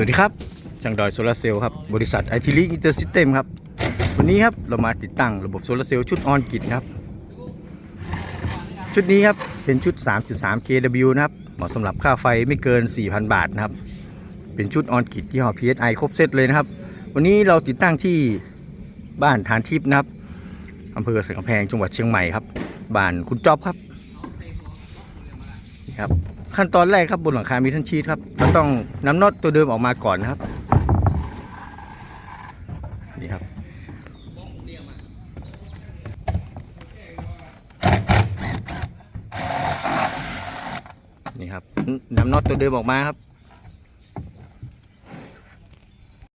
สวัสดีครับ ช่างดอยโซลาร์เซลล์ครับ บริษัทไอทีลีอินเตอร์ซิสเต็มครับ วันนี้ครับเรามาติดตั้งระบบโซลาร์เซลล์ชุดออนกิตครับ ชุดนี้ครับ เป็นชุด 3.3 kW นะครับ เหมาะสำหรับค่าไฟไม่เกิน 4,000 บาทนะครับ เป็นชุดออนกิตที่ห้อ PSI ครบเซตเลยนะครับ วันนี้เราติดตั้งที่บ้านทานทิพย์นะครับอำเภอสันกำแพงจังหวัดเชียงใหม่ครับ บ้านคุณจ๊อบครับครับ ขั้นตอนแรกครับบนหลังคามีทันชีตครับเราต้องนำน็อตตัวเดิมออกมาก่อนนะครับนี่ครับนี่ครับนำน็อตตัวเดิมออกมาครับ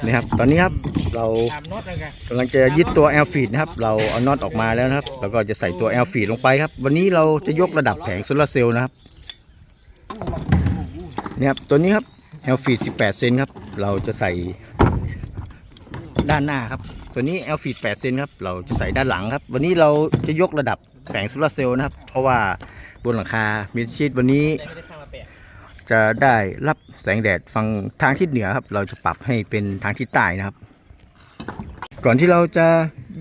นี่ครับตอนนี้ครับเรากำลังจะยึดตัว L feed นะครับ เราเอาน็อตออกมาแล้วนะครับ แล้วก็จะใส่ตัว L feed ลงไปครับ วันนี้เราจะยกระดับแผงโซลาร์เซลล์นะครับ นี่ยครับตัวนี้ครับ L feed 18 เซนครับ เราจะใส่ด้านหน้าครับ ตัวนี้ L feed 8เซนครับ เราจะใส่ด้านหลังครับ วันนี้เราจะยกระดับแผงโซลาเซลล์นะครับ เพราะว่าบนหลังคามิดชีตวันนี้ จะได้รับแสงแดดฝั่งทางทิศเหนือครับ เราจะปรับให้เป็นทางทิศใต้นะครับ ก่อนที่เราจะ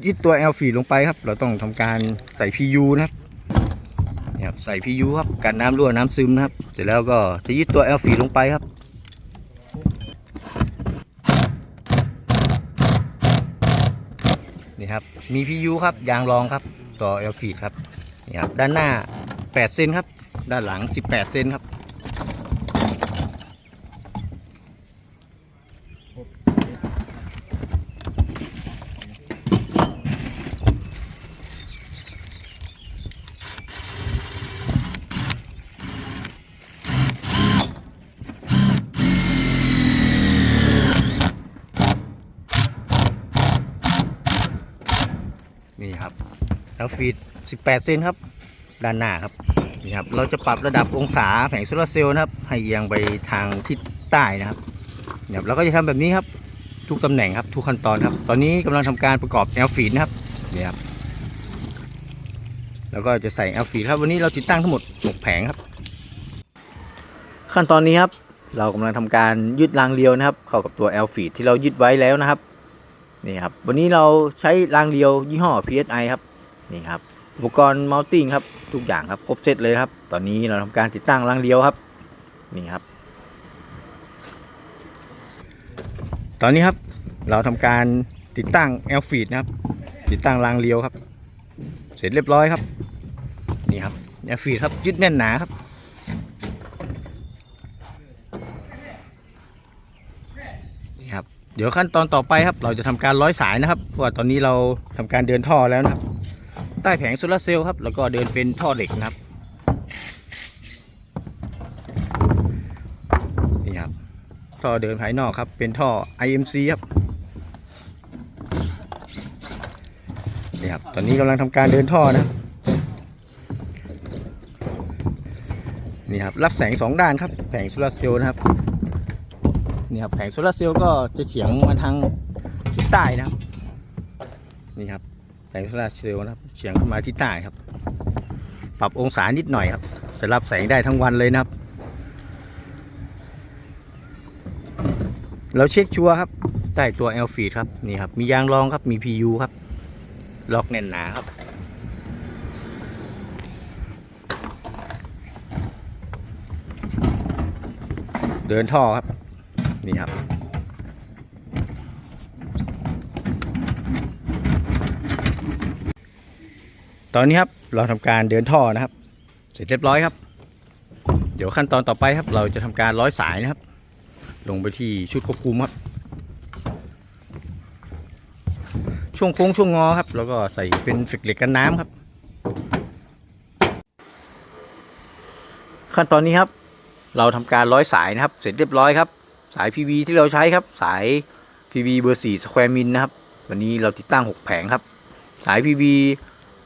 ยึดตัว L ฟีดลงไปครับ เราต้องทำการใส่ PU นะครับเนี่ยครับ ใส่พียูครับกันน้ำรั่วน้ำซึมนะครับ เสร็จแล้วก็จะยึดตัวเอลฟีลงไปครับนี่ครับมีพียูครับยางรองครับต่อเอลฟีครับนี่ครับด้านหน้า 8 เซนครับ ด้านหลัง 18 เซนครับ นี่ครับ แล้วฟีด 18 เซนครับ ด้านหน้าครับนี่ครับ เราจะปรับระดับองศาแผงโซลาร์เซลล์นะครับ ให้เอียงไปทางทิศใต้นะครับเนี่ยครับเราก็จะทำแบบนี้ครับ ทุกตำแหน่งครับทุกขั้นตอนครับ ตอนนี้กำลังทำการประกอบแนวฟีดนะครับนี่ครับแล้วก็จะใส่แนวฟีดครับ วันนี้เราติดตั้งทั้งหมด6แผงครับ ขั้นตอนนี้ครับ เรากำลังทำการยึดรางเรียวนะครับ เข้ากับตัว L feed ที่เรายึดไว้แล้วนะครับนี่ครับวันนี้เราใช้รางเรียวยี่ห้อ PSI ครับ นี่ครับอุปกรณ์เมาส์ติ้งครับทุกอย่างครับครบเซตเลยครับ ตอนนี้เราทำการติดตั้งรางเรียวครับนี่ครับ ตอนนี้ครับเราทำการติดตั้ง L feed นะครับ ติดตั้งรางเรียวครับ เสร็จเรียบร้อยครับ นี่ครับ L feed ครับยึดแน่นหนาครับ นี่ครับ เดี๋ยวขั้นตอนต่อไปครับ เราจะทำการร้อยสายนะครับ เพราะว่าตอนนี้เราทำการเดินท่อแล้วนะครับ ใต้แผงโซลาร์เซลล์ครับ แล้วก็เดินเป็นท่อเหล็กนะครับ นี่ครับ ท่อเดินภายนอกครับ เป็นท่อ IMC ครับ นี่ครับ ตอนนี้กำลังทำการเดินท่อนะ นี่ครับ รับแสงสองด้านครับ แผงโซลาร์เซลล์นะครับ นี่ครับ แผงโซลาร์เซลล์ก็จะเฉียงมาทางทิศใต้นะครับ นี่ครับ แผงโซลาร์เซลล์นะครับเฉียงเข้ามาที่ใต้ครับ ปรับองศานิดหน่อยครับ จะรับแสงได้ทั้งวันเลยนะครับ เราเช็คชัวร์ครับใต้ตัว L feed ครับนี่ครับ มียางรองครับมี PU ครับ ล็อกแน่นหนาครับเดินท่อครับ นี่ครับ ตอนนี้ครับเราทำการเดินท่อนะครับ เสร็จเรียบร้อยครับ เดี๋ยวขั้นตอนต่อไปครับ เราจะทำการร้อยสายนะครับ ลงไปที่ชุดควบคุมครับ ช่วงโค้งช่วงงอครับ แล้วก็ใส่เป็นฝิกเหล็กกันน้ำครับ ขั้นตอนนี้ครับ เราทำการร้อยสายนะครับ เสร็จเรียบร้อยครับ สาย PV ที่เราใช้ครับ สาย PV เบอร์4 square min นะครับ วันนี้เราติดตั้ง 6 แผงครับ สาย PV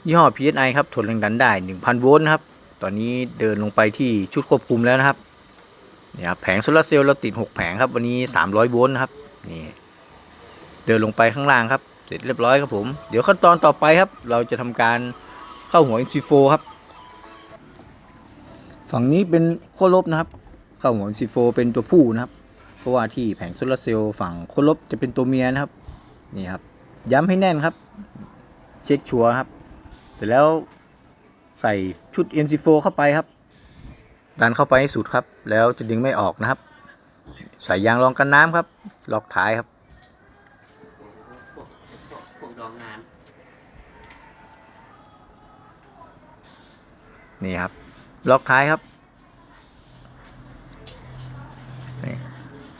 ยี่ห้อ PSI ครับทนแรงดันได้ 1,000 โวลต์นะครับ ตอนนี้เดินลงไปที่ชุดควบคุมแล้วนะครับเนี่ยครับแผงโซลาร์เซลล์เราติด 6 แผงครับ วันนี้ 300 โวลต์นะครับนี่เดินลงไปข้างล่างครับ เสร็จเรียบร้อยครับผม เดี๋ยวขั้นตอนต่อไปครับ เราจะทำการเข้าหัว MC4 ครับ ฝั่งนี้เป็นโคลบนะครับ เข้าหัว MC4 เป็นตัวผู้นะครับ เพราะว่าที่แผงโซลาร์เซลล์ฝั่งคนลบจะเป็นตัวเมียนะครับนี่ครับย้ำให้แน่นครับ เช็คชัวร์ครับ เสร็จแล้วใส่ชุด MC4 เข้าไปครับ ดันเข้าไปให้สุดครับ แล้วจะดึงไม่ออกนะครับ ใส่ยางรองกันน้ำครับ ล็อกท้ายครับพวกพวกพวกดองงานนี่ครับ ล็อกท้ายครับนี่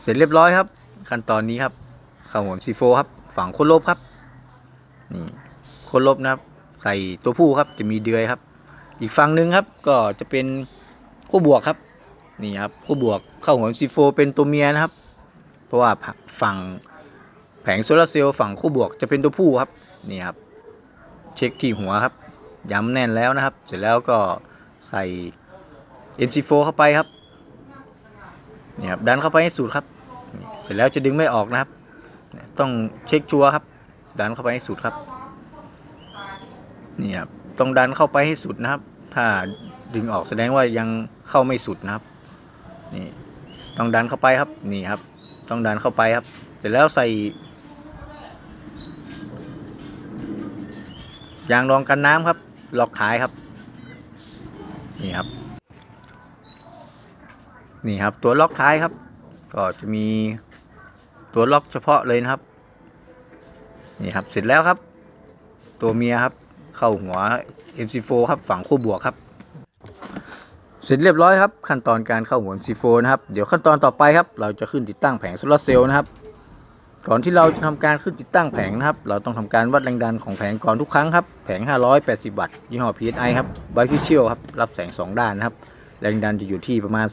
เสร็จเรียบร้อยครับ ขั้นตอนนี้ครับเข้าหัวซีโฟครับ ฝั่งโคนลบครับ นี่โคนลบนะครับ ใส่ตัวผู้ครับจะมีเดือยครับ อีกฝั่งหนึ่งครับก็จะเป็นคู่บวกครับนี่ครับคู่บวกเข้าหัวซีโฟเป็นตัวเมียนะครับ เพราะว่าฝั่งแผงโซลาร์เซลล์ฝั่งคู่บวกจะเป็นตัวผู้ครับนี่ครับ เช็คที่หัวครับย้ำแน่นแล้วนะครับ เสร็จแล้วก็ใส่ MC4 เข้าไปครับนี่ครับดันเข้าไปให้สุดครับ เสร็จแล้วจะดึงไม่ออกนะครับ ต้องเช็คชัวร์ครับ ดันเข้าไปให้สุดครับ นี่ครับต้องดันเข้าไปให้สุดนะครับ ถ้าดึงออกแสดงว่ายังเข้าไม่สุดนะครับนี่ต้องดันเข้าไปครับนี่ครับ ต้องดันเข้าไปครับ เสร็จแล้วใส่ยางรองกันน้ำครับล็อกท้ายครับ นี่ครับ นี่ครับ ตัวล็อกท้ายครับ ก็จะมีตัวล็อกเฉพาะเลยนะครับ นี่ครับเสร็จแล้วครับ ตัวเมียครับ เข้าหัว MC4 ครับฝั่งคู่บวกครับ เสร็จเรียบร้อยครับ ขั้นตอนการเข้าหัว MC4 นะครับ เดี๋ยวขั้นตอนต่อไปครับ เราจะขึ้นติดตั้งแผงโซลาร์เซลล์นะครับ ก่อนที่เราจะทำการขึ้นติดตั้งแผงนะครับ เราต้องทำการวัดแรงดันของแผงก่อนทุกครั้งครับ แผง 580 วัตต์ยี่ห้อ PSI ครับ Bifacial ครับ รับแสง 2 ด้านนะครับ แรงดันจะอยู่ที่ประมาณ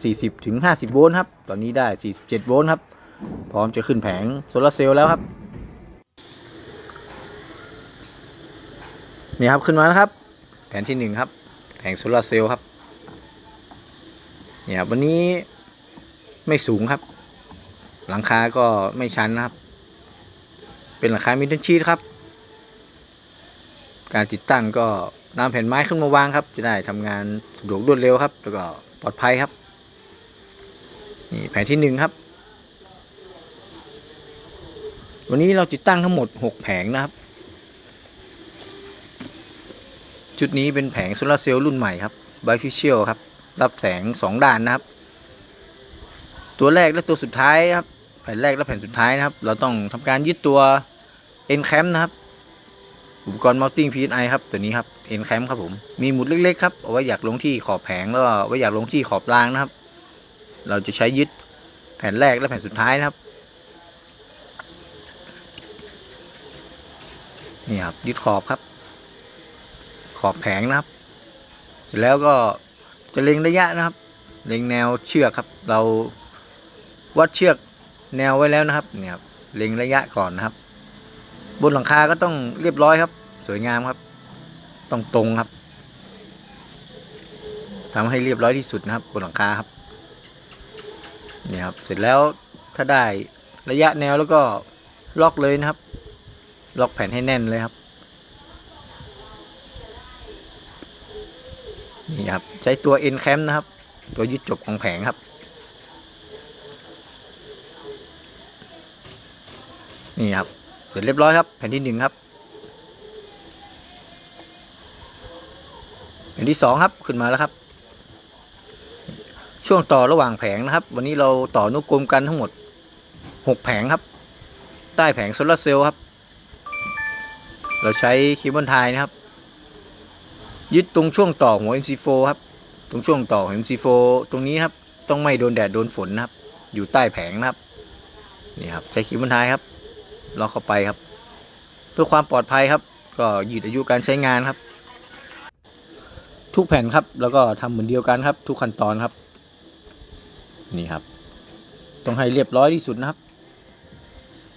40-50 โวลต์ครับ ตอนนี้ได้ 47 โวลต์ครับ พร้อมจะขึ้นแผงโซลาร์เซลล์แล้วครับ นี่ครับขึ้นมาแล้วครับ แผนที่1ครับ แผงโซลาร์เซลล์ครับนี่ครับวันนี้ไม่สูงครับ หลังคาก็ไม่ชันนะครับ เป็นหลังคามิทันชีตครับ การติดตั้งก็นำแผ่นไม้ขึ้นมาวางครับ จะได้ทำงานสะดวกรวดเร็วครับ แล้วก็ปลอดภัยครับนี่แผนที่หนึ่งครับ วันนี้เราติดตั้งทั้งหมด 6 แผงนะครับ จุดนี้เป็นแผงโซลาร์เซลล์รุ่นใหม่ครับ Bifacial ครับ รับแสง 2 ด้านนะครับ ตัวแรกและตัวสุดท้ายครับ แผ่นแรกและแผ่นสุดท้ายนะครับ เราต้องทำการยึดตัว N cam นะครับ อุปกรณ์ mounting PSI ครับ ตัวนี้ครับ N cam ครับผม มีหมุดเล็กๆครับเอาไว้อยากลงที่ขอบแผงแล้วก็ไว้อยากลงที่ขอบรางนะครับ เราจะใช้ยึดแผ่นแรกและแผ่นสุดท้ายนะครับนี่ครับยึดขอบครับ ขอบแผงนะครับ เสร็จแล้วก็จะเล็งระยะนะครับ เล็งแนวเชือกครับ เราวัดเชือกแนวไว้แล้วนะครับเนี่ยครับเล็งระยะก่อนนะครับ บนหลังคาก็ต้องเรียบร้อยครับ สวยงามครับ ต้องตรงครับทำให้เรียบร้อยที่สุดนะครับ บนหลังคาครับเนี่ยครับเสร็จแล้วถ้าได้ระยะแนวแล้วก็ล็อกเลยนะครับ ล็อกแผ่นให้แน่นเลยครับ นี่ครับ ใช้ตัว N cam นะครับ ตัวยึดจบของแผงครับ นี่ครับ เสร็จเรียบร้อยครับ แผ่นที่หนึ่งครับ แผ่นที่สองครับขึ้นมาแล้วครับ ช่วงต่อระหว่างแผงนะครับ วันนี้เราต่อนุกรมกันทั้งหมดหกแผงครับ ใต้แผงโซลาร์เซลล์ครับ เราใช้คเบิลไทยนะครับ ยึดตรงช่วงต่อหัว MC4 ครับ ตรงช่วงต่อ MC4 ตรงนี้ครับ ต้องไม่โดนแดดโดนฝนนะครับ อยู่ใต้แผงนะครับ นี่ครับ ใช้เคเบิลไทยครับล็อกเข้าไปครับ เพื่อความปลอดภัยครับ ก็ยืดอายุการใช้งานครับ ทุกแผ่นครับ แล้วก็ทำเหมือนเดียวกันครับ ทุกขั้นตอนครับ นี่ครับ ต้องให้เรียบร้อยที่สุดนะครับ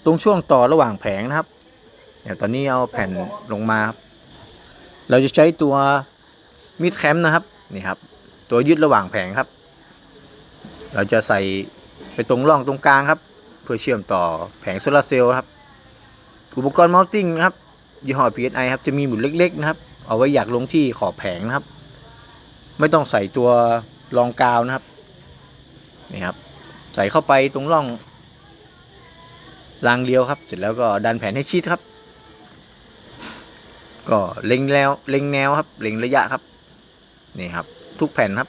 ตรงช่วงต่อระหว่างแผงนะครับเดี๋ยวตอนนี้เอาแผ่นลงมาครับ เราจะใช้ตัวมิดแคมนะครับนี่ครับ ตัวยึดระหว่างแผงครับ เราจะใส่ไปตรงร่องตรงกลางครับ เพื่อเชื่อมต่อแผงโซลาร์เซลล์ครับ อุปกรณ์ mounting นะครับยี่ห้อ PSI ครับจะมีหมุดเล็กๆนะครับ เอาไว้อยากลงที่ขอบแผงนะครับ ไม่ต้องใส่ตัวรองกาวนะครับนี่ครับ ใส่เข้าไปตรงร่องรางเดียวครับ เสร็จแล้วก็ดันแผนให้ชิดครับ ก็เล็งแล้วเล็งแนวครับ เล็งระยะครับ นี่ครับ ทุกแผ่นครับ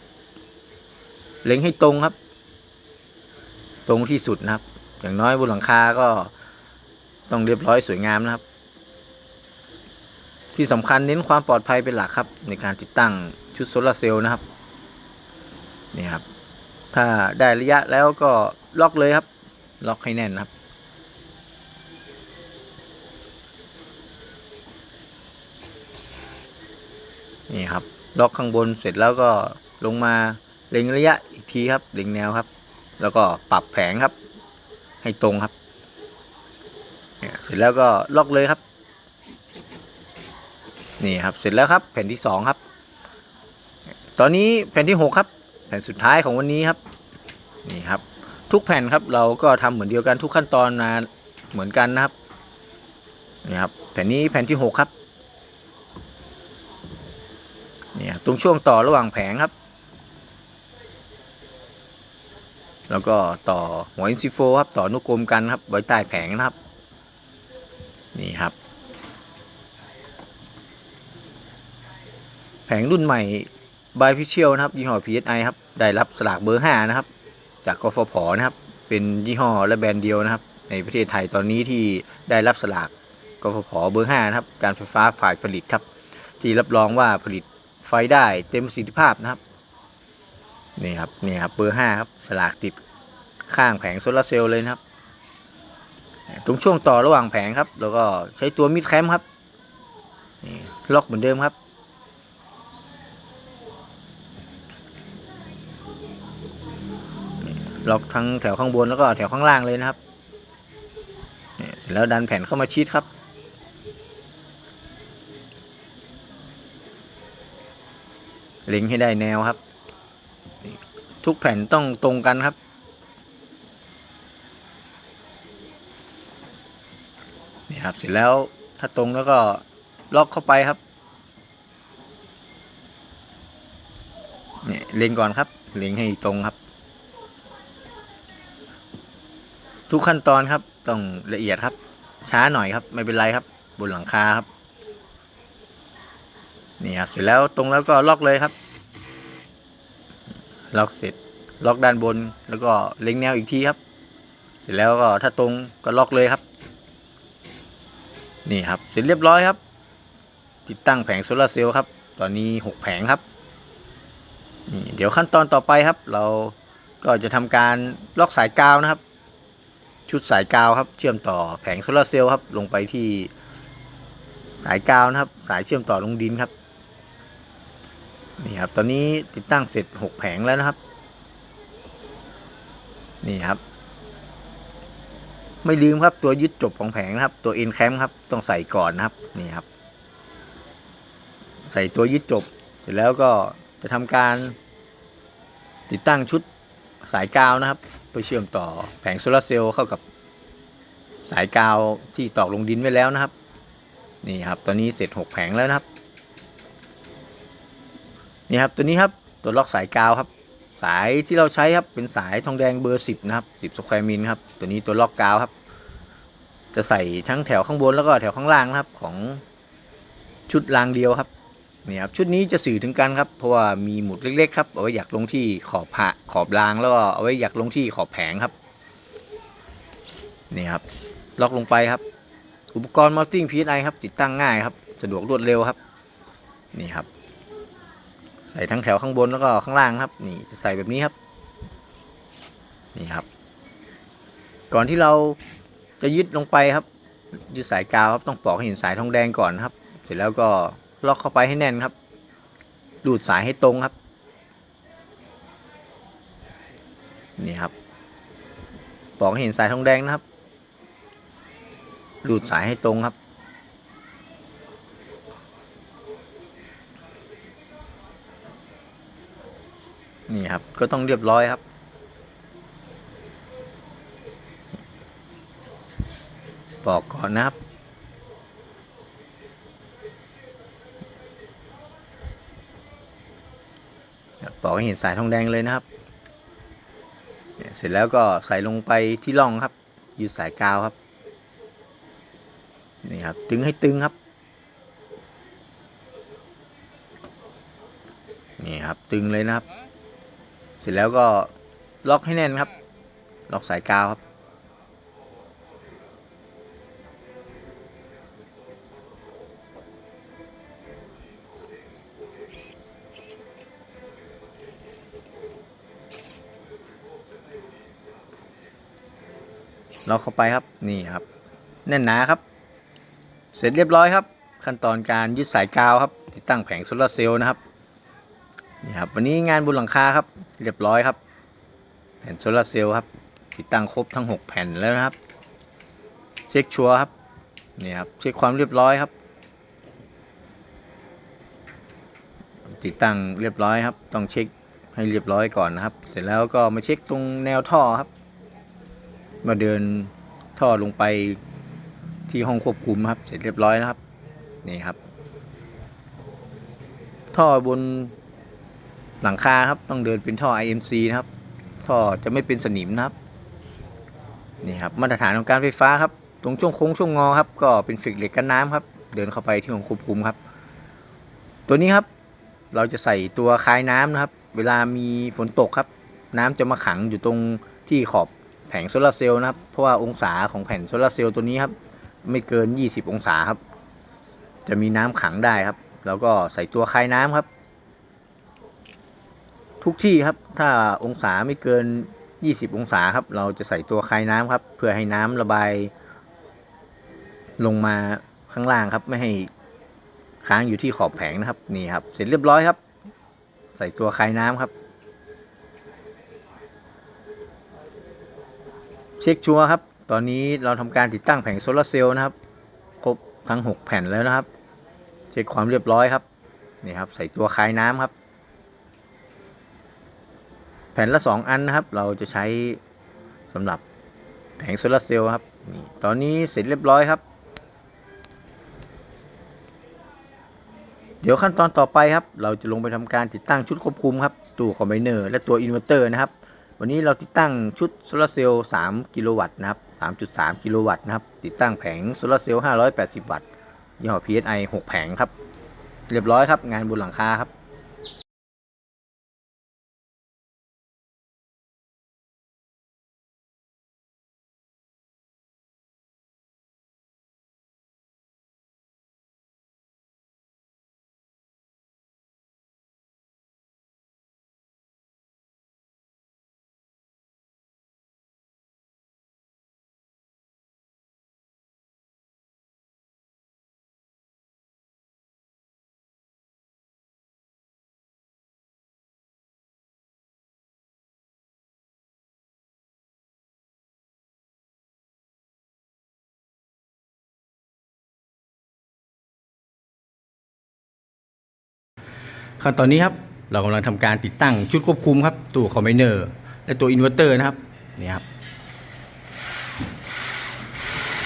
เล็งให้ตรงครับ ตรงที่สุดนะครับ อย่างน้อยบนหลังคาก็ต้องเรียบร้อยสวยงามนะครับ ที่สำคัญเน้นความปลอดภัยเป็นหลักครับ ในการติดตั้งชุดโซลาร์เซลล์นะครับนี่ครับ ถ้าได้ระยะแล้วก็ล็อกเลยครับ ล็อกให้แน่นครับ นี่ครับ ล็อกข้างบนเสร็จแล้วก็ลงมาเล็งระยะอีกทีครับเล็งแนวครับ แล้วก็ปรับแผงครับ ให้ตรงครับเนี่ยเสร็จแล้วก็ล็อกเลยครับ นี่ครับเสร็จแล้วครับ แผ่นที่สองครับ ตอนนี้แผ่นที่หกครับ แผ่นสุดท้ายของวันนี้ครับ นี่ครับ ทุกแผ่นครับเราก็ทำเหมือนเดียวกันทุกขั้นตอนมาเหมือนกันนะครับนี่ครับแผ่นนี้แผ่นที่หกครับ เนี่ยตรงช่วงต่อระหว่างแผงครับ แล้วก็ต่อหัวอินซิโฟครับต่อนุกรมกันครับไว้ใต้แผงนะครับนี่ครับ แผงรุ่นใหม่บายพิเชียลนะครับ ยี่ห้อ PSI ครับ ได้รับสลากเบอร์ 5 นะครับ จากกฟผนะครับ เป็นยี่ห้อและแบรนด์เดียวนะครับ ในประเทศไทยตอนนี้ที่ได้รับสลากกฟผเบอร์ 5 นะครับ การไฟฟ้าฝ่ายผลิตครับ ที่รับรองว่าผลิต ไฟได้เต็มประสิทธิภาพนะครับนี่ครับนี่ครับเบอร์5ครับสลากติดข้างแผงโซลาร์เซลล์เลยนะครับ ตรงช่วงต่อระหว่างแผงครับ แล้วก็ใช้ตัวมิดแคมป์ครับนี่ล็อกเหมือนเดิมครับล็อกทั้งแถวข้างบนแล้วก็แถวข้างล่างเลยนะครับเสร็จแล้วดันแผ่นเข้ามาชิดครับ เล็งให้ได้แนวครับ ทุกแผ่นต้องตรงกันครับนี่ครับเสร็จแล้วถ้าตรงแล้วก็ล็อกเข้าไปครับเนี่ยเล็งก่อนครับ เล็งให้ตรงครับ ทุกขั้นตอนครับต้องละเอียดครับ ช้าหน่อยครับ ไม่เป็นไรครับ บนหลังคาครับ นี่ครับเสร็จแล้วตรงแล้วก็ล็อกเลยครับ ล็อกเสร็จล็อกด้านบนแล้วก็เล็งแนวอีกทีครับ เสร็จแล้วก็ถ้าตรงก็ล็อกเลยครับ นี่ครับเสร็จเรียบร้อยครับ ติดตั้งแผงโซลาเซลล์ครับ ตอนนี้หกแผงครับนี่เดี๋ยวขั้นตอนต่อไปครับ เราก็จะทำการล็อกสายกาวนะครับ ชุดสายกาวครับ เชื่อมต่อแผงโซลาเซลล์ครับ ลงไปที่สายกาวนะครับ สายเชื่อมต่อลงดินครับ นี่ครับ ตอนนี้ติดตั้งเสร็จ 6 แผงแล้วนะครับ นี่ครับ ไม่ลืมครับตัวยึดจบของแผงนะครับ ตัว N cam คมครับ ต้องใส่ก่อนนะครับ นี่ครับ ใส่ตัวยึดจบ เสร็จแล้วก็จะทำการ ติดตั้งชุดสายกาวนะครับเพื่อเชื่อมต่อแผงโซลาร์เซลล์เข้ากับสายกาวที่ตอกลงดินไว้แล้วนะครับ นี่ครับ ตอนนี้เสร็จ 6 แผงแล้วนะครับ นี่ครับตัวนี้ครับตัวล็อกสายกาวครับ สายที่เราใช้ครับเป็นสายทองแดงเบอร์ 10 นะครับ10สแควร์มิลครับตัวนี้ตัวล็อกกาวครับ จะใส่ทั้งแถวข้างบนแล้วก็แถวข้างล่างนะครับของชุดรางเดียวครับนี่ครับชุดนี้จะสื่อถึงกันครับ เพราะว่ามีหมุดเล็กๆครับเอาไว้อยากลงที่ขอบผะขอบรางแล้วก็เอาไว้อยากลงที่ขอบแผงครับนี่ครับล็อกลงไปครับ อุปกรณ์ mounting PSI ครับ ติดตั้งง่ายครับ สะดวกรวดเร็วครับ นี่ครับ ใส่ทั้งแถวข้างบนแล้วก็ข้างล่างครับ นี่จะใส่แบบนี้ครับ นี่ครับ ก่อนที่เราจะยึดลงไปครับ ยึดสายกาวครับต้องปอกให้เห็นสายทองแดงก่อนครับ เสร็จแล้วก็ล็อกเข้าไปให้แน่นครับ ดูดสายให้ตรงครับ นี่ครับปอกให้เห็นสายทองแดงนะครับ ดูดสายให้ตรงครับ นี่ครับ ก็ต้องเรียบร้อยครับ ปอกก่อนนะครับปอกให้เห็นสายทองแดงเลยนะครับ เสร็จแล้วก็ใส่ลงไปที่ร่องครับยึดสายกาวครับนี่ครับตึงให้ตึงครับ นี่ครับตึงเลยนะครับ สร็จแล้วก็ล็อกให้แน่นครับ ล็อกสายกาวครับ ล็อกเข้าไปครับ นี่ครับ แน่นหนาครับ เสร็จเรียบร้อยครับ ขั้นตอนการยึดสายกาวครับ ติดตั้งแผงโซลาร์เซลล์นะครับ ครับวันนี้งานบนหลังคาครับ เรียบร้อยครับ แผ่นโซลาร์เซลล์ครับติดตั้งครบทั้ง 6 แผ่นแล้วนะครับ เช็คชัวร์ครับนี่ครับเช็คความเรียบร้อยครับ ติดตั้งเรียบร้อยครับ ต้องเช็คให้เรียบร้อยก่อนนะครับ เสร็จแล้วก็มาเช็คตรงแนวท่อครับ มาเดินท่อลงไปที่ห้องควบคุมครับ เสร็จเรียบร้อยนะครับนี่ครับ ท่อบน หลังคาครับต้องเดินเป็นท่อ IMC นะครับ ท่อจะไม่เป็นสนิมนะครับนี่ครับมาตรฐานของการไฟฟ้าครับ ตรงช่วงโค้งช่วงงอครับ ก็เป็นฟิกเหล็กกันน้ำครับ เดินเข้าไปที่ห้องควบคุมครับ ตัวนี้ครับเราจะใส่ตัวคายน้ำนะครับ เวลามีฝนตกครับ น้ำจะมาขังอยู่ตรงที่ขอบแผงโซลาร์เซลล์นะครับ เพราะว่าองศาของแผ่นโซลาร์เซลล์ตัวนี้ครับ ไม่เกิน 20 องศาครับ จะมีน้ำขังได้ครับ แล้วก็ใส่ตัวคายน้ำครับ ทุกที่ครับ ถ้าองศาไม่เกิน 20 องศาครับ เราจะใส่ตัวคายน้ำครับ เพื่อให้น้ำระบาย ลงมาข้างล่างครับ ไม่ให้ค้างอยู่ที่ขอบแผงนะครับ นี่ครับ เสร็จเรียบร้อยครับ ใส่ตัวคายน้ำครับ เช็คชัวร์ครับ ตอนนี้เราทำการติดตั้งแผงโซลาร์เซลล์นะครับ ครบทั้ง 6 แผ่นแล้วนะครับ เช็คความเรียบร้อยครับ นี่ครับ ใส่ตัวคายน้ำครับ แผ่นละ 2 อันนะครับ เราจะใช้สำหรับแผงโซลาร์เซลล์ครับนี่ตอนนี้เสร็จเรียบร้อยครับ เดี๋ยวขั้นตอนต่อไปครับ เราจะลงไปทำการติดตั้งชุดควบคุมครับตู้คอมไบเนอร์และตัวอินเวอร์เตอร์นะครับ วันนี้เราติดตั้งชุดโซลาร์เซลล์3กิโลวัตต์นะครับ 3.3 กิโลวัตต์นะครับ ติดตั้งแผงโซลาร์เซลล์580 วัตต์ยี่ห้อ PSI 6 แผงครับ เรียบร้อยครับ งานบนหลังคาครับ ขั้นตอนนี้ครับเรากำลังทำการติดตั้งชุดควบคุมครับตู้คอมไบเนอร์และตัวอินเวอร์เตอร์นะครับนี่ครับ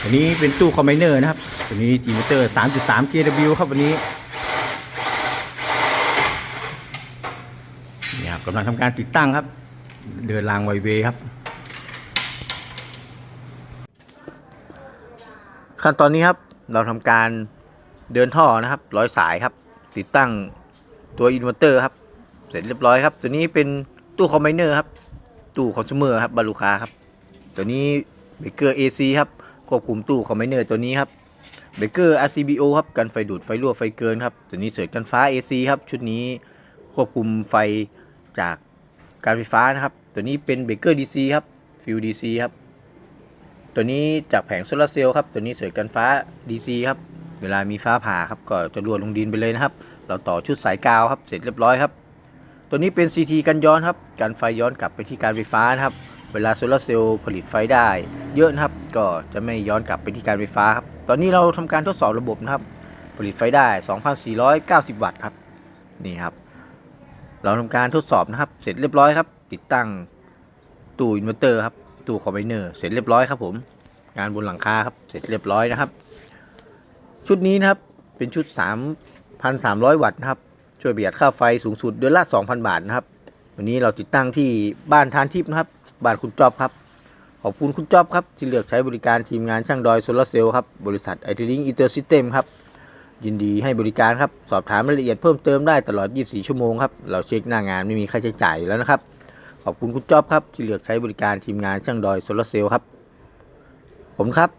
ตัวนี้เป็นตู้คอมไบเนอร์นะครับตัวนี้อินเวอร์เตอร์ 3.3 kW ครับวันนี้นี่ครับกำลังทำการติดตั้งครับ เดินรางไวเวครับ ขั้นตอนนี้ครับเราทำการเดินท่อนะครับ ร้อยสายครับ ติดตั้ง ตัวอินเวอร์เตอร์ครับ เสร็จเรียบร้อยครับ ตัวนี้เป็นตู้คอมไบเนอร์ครับ ตู้คอน sumer ครับบรรลูค้าครับ ตัวนี้เบเกอร์ AC ครับควบคุมตู้คอมไบเนอร์ตัวนี้ครับเบเกอร์ RCBO ครับกันไฟดูดไฟรั่วไฟเกินครับตัวนี้เสริมกันฟ้า AC ครับชุดนี้ควบคุมไฟจากการไฟฟ้านะครับ ตัวนี้เป็นเบเกอร์ DC ครับฟิว DC ครับตัวนี้จากแผงโซลาร์เซลล์ครับตัวนี้เสริมกันฟ้า DC ครับเวลามีฟ้าผ่าครับก็จะรั่วลงดินไปเลยนะครับ เราต่อชุดสายกาวครับเสร็จเรียบร้อยครับ ตัวนี้เป็น CT กันย้อนครับการไฟย้อนกลับไปที่การไฟฟ้านะครับ เวลาโซลาร์เซลล์ผลิตไฟได้ เยอะนะครับ ก็จะไม่ย้อนกลับไปที่การไฟฟ้าครับ ตอนนี้เราทำการทดสอบระบบนะครับ ผลิตไฟได้ 2,490 วัตต์ครับ นี่ครับ เราทำการทดสอบนะครับ เสร็จเรียบร้อยครับ ติดตั้งตู้อินเวอร์เตอร์ครับ ตู้คอมไบเนอร์ เสร็จเรียบร้อยครับผม งานบนหลังคาครับ เสร็จเรียบร้อยนะครับ ชุดนี้นะครับ เป็นชุด 3,300 วัตต์นะครับ ช่วยประหยัดค่าไฟสูงสุดเดือนละ 2,000 บาทนะครับ วันนี้เราติดตั้งที่บ้านทานทิพย์นะครับ บ้านคุณจอบครับ ขอบคุณคุณจอบครับ ที่เลือกใช้บริการทีมงานช่างดอยโซลาเซลล์ครับ บริษัทไอทีลิงอินเตอร์ซิสเต็มครับ ยินดีให้บริการครับ สอบถามรายละเอียดเพิ่มเติมได้ตลอด 24 ชั่วโมงครับ เราเช็คหน้างานไม่มีค่าใช้จ่ายแล้วนะครับ ขอบคุณคุณจอบครับที่เลือกใช้บริการทีมงานช่างดอยโซลาเซลล์ครับ ผมครับ